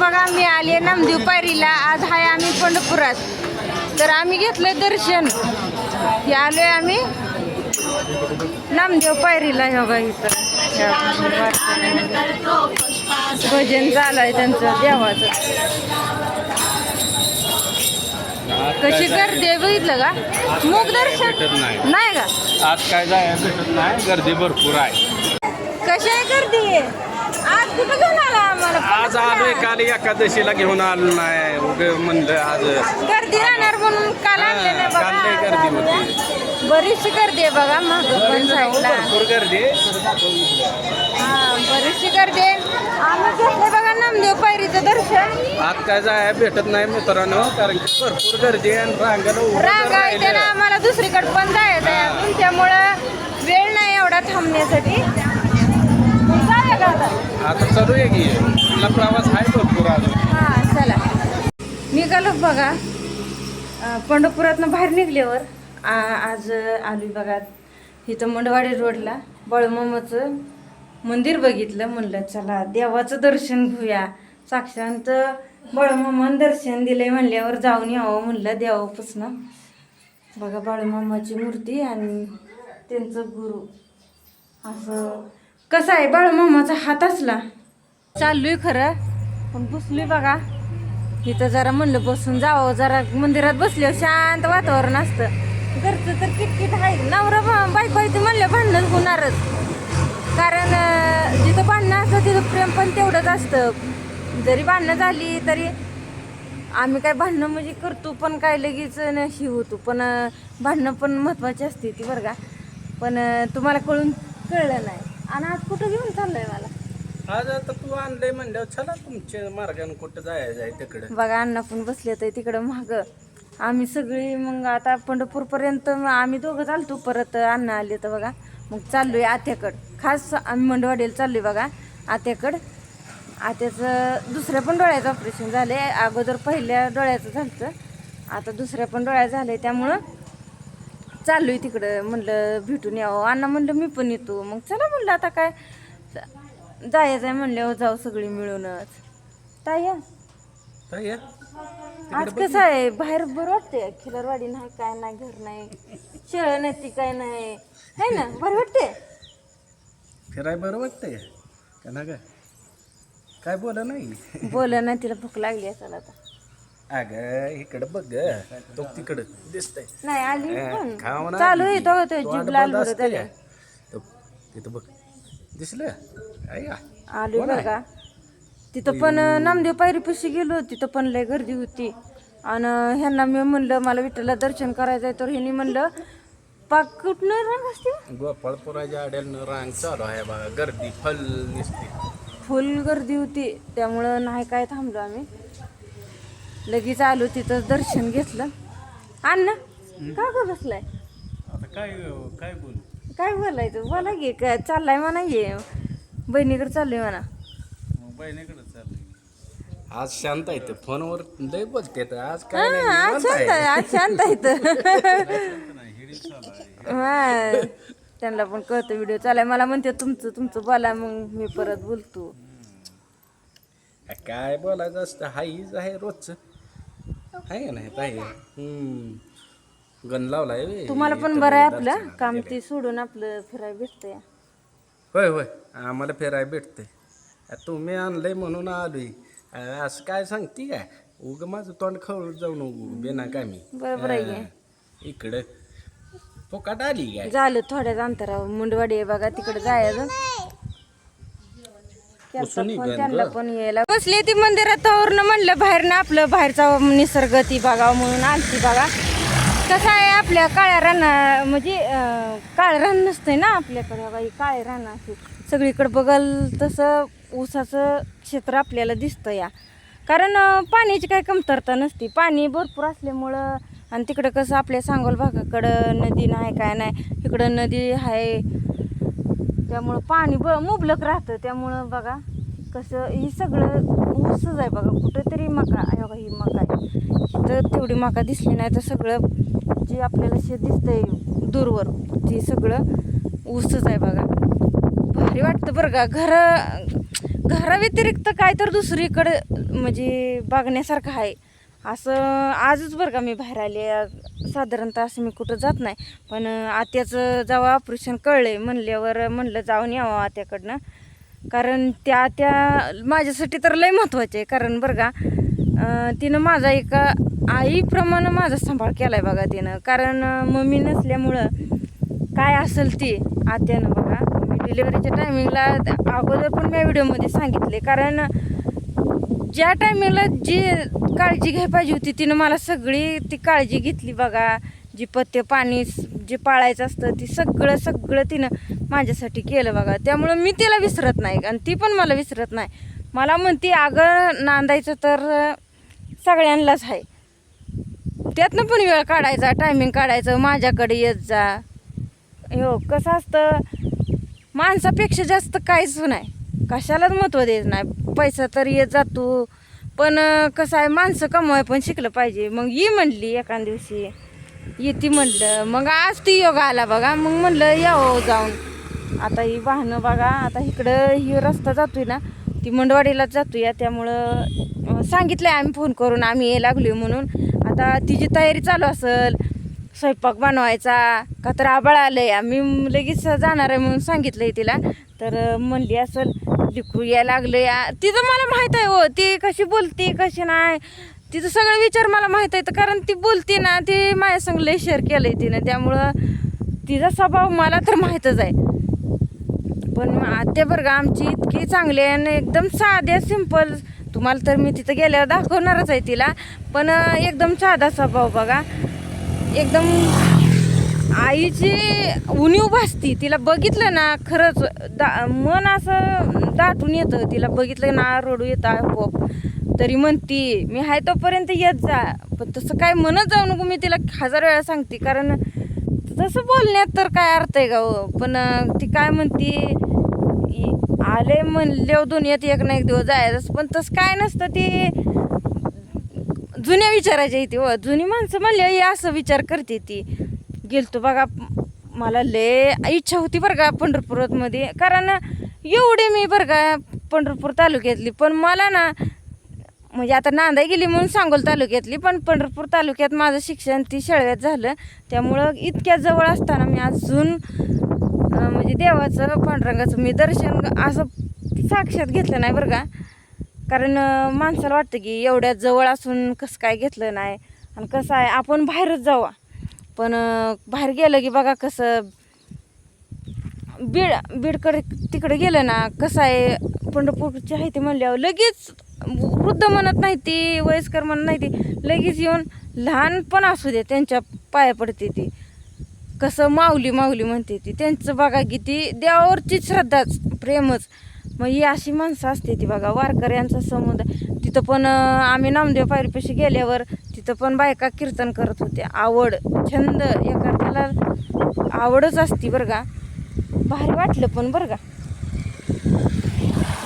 बघा मी आले नामदेव पायरीला. आज हाय आम्ही पंढरपुरात. तर आम्ही घेतलं दर्शन. हे आलोय आम्ही नामदेव पायरीला हे बघा इथं. भजन चालू त्यांचं देवाचं. कशी गर्दी आहे बघितलं का? मुख दर्शन? नाही. का? आज काय जाय भेटत नाही गर्दी भरपूर आहे. कशी आहे गर्दी? आहे आज कुठं घेऊन आम्हाला आज आलोय काल एकादशीला घेऊन आलो नाही. उगे म्हणलं आज गर्दी राहणार म्हणून काल आणले नाही काल लय गर्दी बरीचशी गर्दी आहे बघा माग पण साईडला. भरपूर गर्दी हा बरीचशी गर्दी आहे. आम्ही घेतलं बघा नामदेव पायरीचं दर्शन. आज काय जाय भेटत नाही मित्रांनो कारण की भरपूर गर्दी आहे आणि रांगाला उभं जर रांगा राहिलं- आम्हाला दुसरीकडे पण जायचं आहे अजून. त्यामुळं वेळ नाही एवढा थांबण्यासाठी. आता चालू आहे की? आपला प्रवास आहे भरपूर अजून. हा चला. निघालो बघा. अं, पंढरपुरातनं बाहेर निघल्यावर आ- आज आली बघा. इथं मंडवाडी रोडला बळमामाचं मंदिर बघितलं. म्हणलं चला देवाचं दर्शन घेऊया. साक्षांत बळमामान दर्शन दिलंय म्हणल्यावर जाऊन यावं म्हणलं देवापासनं. बघा बाळूमामाची मूर्ती आणि त्यांचं गुरु. असं कसं आहे बाळूमामाचा हात असला? चाललोय खरं. पण बसलोय बघा. इथं जरा म्हणलं बसून जावं जरा मंदिरात बसल्यावर शांत वातावरण असतं. घरचं तर किटकिट आहे. नवरा बा- बायको आहे ते म्हणलं भांडणच होणारच. कारण अं, जिथं भांडणं असतं तिथं प्रेम पण तेवढंच असतं. जरी भांडणं झाली तरी आम्ही काय भांडणं म्हणजे करतो पण काय लगेच नशी होतो. पण अं, भांडणं पण महत्त्वाची असते ती बरं का. पण अं, तुम्हाला कळून कळलं नाही. आणि आज कुठं घेऊन चाललंय मला? आज आता तू आणलंय म्हणल्यावर चला तुमच्या मार्गाने कुठं जायचं आहे तिकडे. बघा अण्णा पण बसले तर तिकडं महाग आम्ही सगळी मग आता पंढरपूरपर्यंत मग आम्ही दोघं चालतो. परत अण्णा आले तर बघा मग चाललोय आत्याकड. खास आम्ही मंडवाडीला चाललोय बघा आत्याकड. आत्याचं दुसऱ्या पण डोळ्याचं ऑपरेशन झालं आहे अगोदर पहिल्या डोळ्याचं झालं आता दुसऱ्या पण डोळ्याचं झालं आहे त्यामुळं चाललोय तिकडं. म्हणलं भेटून यावं. अण्णा म्हणलं मी पण येतो. मग चला म्हणलं आता काय? जायचं आहे म्हणल्यावर जाऊ सगळी मिळूनच. ताई या. तर ये. आज कसं आहे बाहेर बरं वाटते खिलरवाडी नाही काय नाही घर नाही. शेळ नाही ती काय नाही. है ना? बरं वाटते फिराय बरं वाटतंय. का ना काय बोला नाही. बोल नाही तिला भूक लागली असेल आता. अगं इकडं बघ ग तो तिकडं दिसतंय. नाही आली पण. ना. चालू. आहे तो तो जीभ लाल बंद बरं असते. त्याला तो तिथं बघ. दिसलं? बरं का तिथं पण नामदेव पायरीपाशी गेलो तिथं पण लय गर्दी होती. आणि ह्यांना मी म्हणलं मला विठ्ठलला दर्शन करायचंय. तर ह्यांनी म्हणलं पाक कुठनं रंग असते? गोपाळपुराच्या आड्यानं रांग चालू आहे बघा. गर्दी फल दिसते. फुल गर्दी होती. त्यामुळं नाही काय थांबलो आम्ही. लगेच आलो तिथं दर्शन घेतलं. अण्णा का ग बसलाय? आता काय काय बोलू? काय बोलायचं बोला गे काय चाललाय म्हणा ये. बहिणीकडे चाललोय म्हणा. बहिणीकडे चाललंय. आज शांत आहे ते. फोनवर लय बोलते तर आज काय नाही आज निवांत शांत आहे. आहे. आज शांत आहे हा त्यांना पण कळतं व्हिडिओ चालाय मला म्हणते तुमचं तुमचं बोला मग मी परत बोलतो. काय बोलायचं असतं? हाईच आहे रोजचं. आहे का नाही? हम्म. गण लावलाय बे. तुम्हाला पण बरं आहे आपलं? काम ते सोडून आपलं फिरायला भेटतंय. होय होय. आम्हाला फिराय भेटते तुम्ही आणलंय म्हणून आलोय. अ, असं काय सांगते काय? उग माझं तोंड खवळ जाऊ नको बेना कामी बरोबर आहे इकडं. फुकाट आली काय? झालं थोड्याच अंतरावर. मुंडवाडी आहे बघा तिकडे जायचं. त्यांना. पण यायला बसली ती मंदिरात म्हणलं बाहेर ना आपलं बाहेरचा निसर्ग ती बघावं म्हणून आलती बघा. कसं आहे आपल्या काळ्या राना म्हणजे काळं रान नसतंय ना आपल्याकडे. बघा ही काळे रान अशी सगळीकडे बघल तसं ऊसाचं क्षेत्र आपल्याला दिसतं या. कारण पाण्याची काही कमतरता नसते. पाणी भरपूर असल्यामुळं आणि तिकडं कसं आपल्या सांगोल भागाकडं नदी नाही काय नाही. इकडं नदी आहे त्यामुळं पाणी ब मुबलक राहतं. त्यामुळं बघा कसं ही सगळं ऊसच आहे बघा. कुठंतरी मका आहे बघा ही मका आहे. तर तेवढी मका दिसली नाही तर सगळं जे आपल्याला शेत दिसतंय दूरवर ते सगळं ऊसच आहे बघा. भारी वाटतं बरं का. घरा घराव्यतिरिक्त काय तर दुसरीकडं म्हणजे बघण्यासारखं आहे. असं आजच बरं का मी बाहेर आले. साधारणतः असं मी कुठं जात नाही. पण आत्याचं जेव्हा ऑपरेशन कळले म्हणल्यावर म्हणलं जाऊन यावं आत्याकडनं. कारण त्या त्या माझ्यासाठी तर लय महत्त्वाचे आहे. कारण बरं का तिनं माझा एका आईप्रमाणे माझा सांभाळ केला आहे बघा तिनं. कारण मम्मी नसल्यामुळं काय असेल ती आत्यानं बघा. मी डिलिव्हरीच्या टायमिंगला अगोदर पण मी व्हिडिओमध्ये सांगितले कारण ज्या टायमिंगला जी काळजी घ्यायला पाहिजे होती तिनं मला सगळी ती काळजी घेतली बघा. जी पत्ते पाणी जे पाळायचं असतं ती सगळं सगळं तिनं माझ्यासाठी केलं बघा. त्यामुळं मी तिला विसरत नाही आणि ती पण मला विसरत नाही. मला म्हणती अगं नांदायचं तर सगळ्यांनाच आहे. त्यातनं पण वेळ काढायचा टायमिंग काढायचं माझ्याकडे येत जा. हो कसं असतं माणसापेक्षा जास्त काहीच नाही. कशालाच महत्त्व देत नाही. पैसा तर येत जातो. पण कसं आहे माणसं कमवाय पण शिकलं पाहिजे. मग ये म्हणली एका दिवशी. येते म्हणलं. मग आज ती योगा आला बघा. मग म्हणलं यावं जाऊन. आता ही वाहनं बघा. आता इकडं ही रस्ता जातोय ना. ती मंडवाडीलाच जातोय. त्यामुळं सांगितलं सांगितलंय आम्ही फोन करून. आम्ही ये लागलोय म्हणून. आता तिची तयारी चालू असेल. स्वयंपाक बनवायचा. का तर आबाळ आलंय. आम्ही लगेच जाणार आहे म्हणून सांगितलंय तिला. तर म्हणली असेल टिकू यायला लागलं या. तिचं मला माहीत आहे हो ती कशी बोलते कशी नाही. तिचं सगळं विचार मला माहीत आहे तर कारण ती बोलते ना ती माझ्या संग लय शेअर केलं आहे तिनं. त्यामुळं तिचा स्वभाव मला तर माहीतच आहे. पण आत्या बरं आमची इतकी चांगली आहे आणि एकदम साध्या सिंपल तुम्हाला तर मी तिथं गेल्यावर दाखवणारच आहे तिला. पण एकदम साधा स्वभाव बघा. एकदम आईची उणीव भासती. तिला बघितलं ना खरंच दा मन असं दाटून येतं. तिला बघितलं ना रडू येतं आपोआप. तरी म्हणती मी हाय तोपर्यंत येत जा. पण तसं काय म्हणत जाऊ नको मी तिला हजार वेळा सांगते. कारण तसं बोलण्यात तर काय अर्थ आहे का पण ती काय म्हणती आले म्हणले दुनियात एक ना एक दिवस जायचं पण तसं काय नसतं ती जुन्या विचारायच्या इथे हो जुनी माणसं म्हणले असं विचार करते ती. गेलतो बघा मला लय इच्छा होती बरं का पंढरपुरातमध्ये. कारण एवढे मी बरं का पंढरपूर तालुक्यातली पण मला ना म्हणजे आता नांदा गेली म्हणून सांगोल तालुक्यातली पण पंढरपूर तालुक्यात माझं शिक्षण ती शाळेत झालं. त्यामुळं इतक्या जवळ असताना मी अजून म्हणजे देवाचं पांडुरंगाचं मी दर्शन असं साक्षात घेतलं नाही बरं का. कारण माणसाला वाटतं की एवढ्या जवळ असून कसं काय घेतलं नाही आणि कसं आहे आपण बाहेरच जावा. पण बाहेर गेलं की बघा कसं बीड बीडकडे तिकडे गेलं ना कसं आहे पंढरपूरची आहे ते म्हणल्यावर लगेच वृद्ध म्हणत नाही ती वयस्कर म्हणत नाही ती लगेच येऊन लहानपण असू दे त्यांच्या पाया पडते ती. कसं माऊली माऊली म्हणते ती. त्यांचं बघा की ती देवावरची श्रद्धाच प्रेमच. मग ही अशी माणसं असते ती बघा वारकऱ्यांचा समुदाय. तिथं पण आम्ही नामदेव पायरीपाशी गेल्यावर तिथं पण बायका कीर्तन करत होत्या. आवड छंद एखाद्याला आवडच असती बरं का. भारी वाटलं पण बरं का.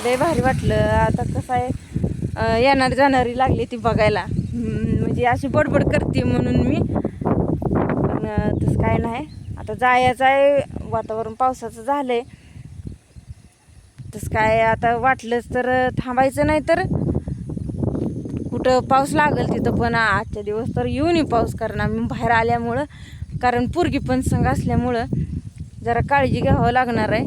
लय भारी वाटलं. आता कसं आहे येणारी जाणारी लागली ती बघायला. म्हणजे अशी बडबड करते म्हणून मी. पण तसं काय नाही. आता जायचं आहे वातावरण पावसाचं झालंय. तसं काय आता वाटलंच तर थांबायचं नाही तर. कुठं पाऊस लागेल तिथं पण आजच्या दिवस तर येऊन ये पाऊस कारण आम्ही बाहेर आल्यामुळं कारण पोरगी पण संघ असल्यामुळं. जरा काळजी घ्यावं लागणार आहे.